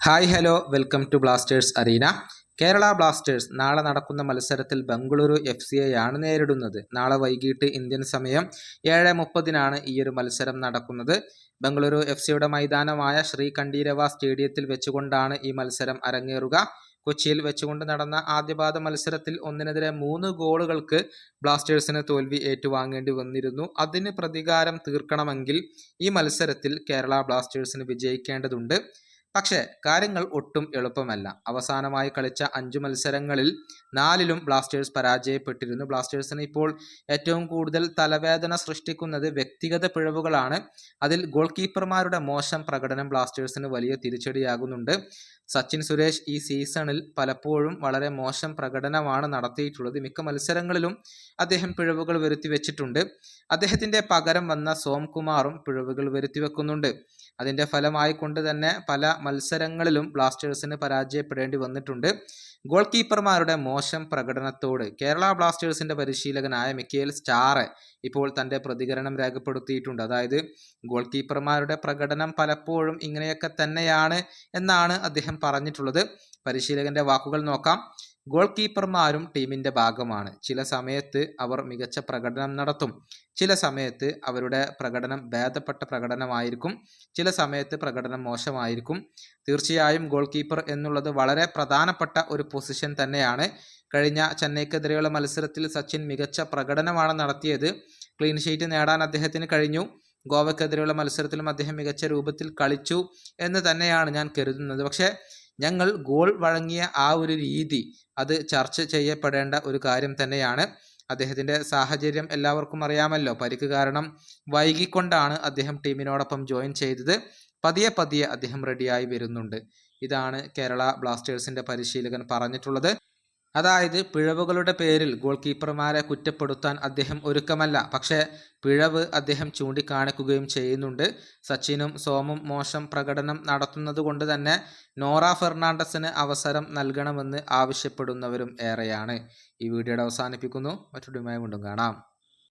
Hi hello. Welcome to Blasters arena Kerala Blasters നാളെ നടക്കുന്ന മത്സരത്തിൽ ബംഗളൂരു എഫ് സിയെയാണ് നേരിടുന്നത്. നാളെ വൈകിട്ട് ഇന്ത്യൻ സമയം ഏഴ് മുപ്പതിനാണ് ഈ ഒരു മത്സരം നടക്കുന്നത്. ബംഗളൂരു എഫ് സിയുടെ മൈതാനമായ ശ്രീ കണ്ടീരവ സ്റ്റേഡിയത്തിൽ വെച്ചുകൊണ്ടാണ് ഈ മത്സരം അരങ്ങേറുക. കൊച്ചിയിൽ വെച്ചുകൊണ്ട് നടന്ന ആദ്യപാദ മത്സരത്തിൽ ഒന്നിനെതിരെ മൂന്ന് ഗോളുകൾക്ക് ബ്ലാസ്റ്റേഴ്സിന് തോൽവി ഏറ്റുവാങ്ങേണ്ടി വന്നിരുന്നു. അതിന് പ്രതികാരം തീർക്കണമെങ്കിൽ ഈ മത്സരത്തിൽ കേരള ബ്ലാസ്റ്റേഴ്സിന് വിജയിക്കേണ്ടതുണ്ട്. പക്ഷേ കാര്യങ്ങൾ ഒട്ടും എളുപ്പമല്ല. അവസാനമായി കളിച്ച അഞ്ചു മത്സരങ്ങളിൽ നാലിലും ബ്ലാസ്റ്റേഴ്സ് പരാജയപ്പെട്ടിരുന്നു. ബ്ലാസ്റ്റേഴ്സിന് ഇപ്പോൾ ഏറ്റവും കൂടുതൽ തലവേദന സൃഷ്ടിക്കുന്നത് വ്യക്തിഗത പിഴവുകളാണ്. അതിൽ ഗോൾ കീപ്പർമാരുടെ മോശം പ്രകടനം ബ്ലാസ്റ്റേഴ്സിന് വലിയ തിരിച്ചടിയാകുന്നുണ്ട്. സച്ചിൻ സുരേഷ് ഈ സീസണിൽ പലപ്പോഴും വളരെ മോശം പ്രകടനമാണ് നടത്തിയിട്ടുള്ളത്. മിക്ക മത്സരങ്ങളിലും അദ്ദേഹം പിഴവുകൾ വരുത്തി വെച്ചിട്ടുണ്ട് അദ്ദേഹത്തിന്റെ പകരം വന്ന സോംകുമാറും പിഴവുകൾ വരുത്തി വെക്കുന്നുണ്ട് അതിന്റെ ഫലമായി കൊണ്ട് തന്നെ പല മത്സരങ്ങളിലും ബ്ലാസ്റ്റേഴ്സിന് പരാജയപ്പെടേണ്ടി വന്നിട്ടുണ്ട്. ഗോൾ കീപ്പർമാരുടെ മോശം പ്രകടനത്തോട് കേരള ബ്ലാസ്റ്റേഴ്സിന്റെ പരിശീലകനായ മിക്കേൽ സ്റ്റാറെ ഇപ്പോൾ തന്റെ പ്രതികരണം രേഖപ്പെടുത്തിയിട്ടുണ്ട്. അതായത് ഗോൾ കീപ്പർമാരുടെ പ്രകടനം പലപ്പോഴും ഇങ്ങനെയൊക്കെ തന്നെയാണ് എന്നാണ് അദ്ദേഹം പറഞ്ഞിട്ടുള്ളത്. പരിശീലകന്റെ വാക്കുകൾ നോക്കാം. ഗോൾ കീപ്പർമാരും ടീമിന്റെ ഭാഗമാണ്. ചില സമയത്ത് അവർ മികച്ച പ്രകടനം നടത്തും. ചില സമയത്ത് അവരുടെ പ്രകടനം ഭേദപ്പെട്ട പ്രകടനമായിരിക്കും. ചില സമയത്ത് പ്രകടനം മോശമായിരിക്കും. തീർച്ചയായും ഗോൾ കീപ്പർ എന്നുള്ളത് വളരെ പ്രധാനപ്പെട്ട ഒരു പൊസിഷൻ തന്നെയാണ്. കഴിഞ്ഞ ചെന്നൈക്കെതിരെയുള്ള മത്സരത്തിൽ സച്ചിൻ മികച്ച പ്രകടനമാണ് നടത്തിയത്. ക്ലീൻ ഷീറ്റ് നേടാൻ അദ്ദേഹത്തിന് കഴിഞ്ഞു. ഗോവക്കെതിരെയുള്ള മത്സരത്തിലും അദ്ദേഹം മികച്ച രൂപത്തിൽ കളിച്ചു എന്ന് തന്നെയാണ് ഞാൻ കരുതുന്നത്. പക്ഷേ ഞങ്ങൾ ഗോൾ വഴങ്ങിയ ആ ഒരു രീതി അത് ചർച്ച ചെയ്യപ്പെടേണ്ട ഒരു കാര്യം തന്നെയാണ്. അദ്ദേഹത്തിന്റെ സാഹചര്യം എല്ലാവർക്കും അറിയാമല്ലോ. പരിക്ക് കാരണം വൈകിക്കൊണ്ടാണ് അദ്ദേഹം ടീമിനോടൊപ്പം ജോയിൻ ചെയ്തത്. പതിയെ പതിയെ അദ്ദേഹം റെഡിയായി വരുന്നുണ്ട്. ഇതാണ് കേരള ബ്ലാസ്റ്റേഴ്സിന്റെ പരിശീലകൻ പറഞ്ഞിട്ടുള്ളത്. അതായത് പിഴവുകളുടെ പേരിൽ ഗോൾ കീപ്പർമാരെ കുറ്റപ്പെടുത്താൻ അദ്ദേഹം ഒരുക്കമല്ല. പക്ഷേ പിഴവ് അദ്ദേഹം ചൂണ്ടിക്കാണിക്കുകയും ചെയ്യുന്നുണ്ട്. സച്ചിനും സോമും മോശം പ്രകടനം നടത്തുന്നത് കൊണ്ട് തന്നെ നോറ ഫെർണാണ്ടസിന് അവസരം നൽകണമെന്ന് ആവശ്യപ്പെടുന്നവരും ഏറെയാണ്. ഈ വീഡിയോയുടെ അവസാനിപ്പിക്കുന്നു. മറ്റൊരു വീണ്ടും കാണാം.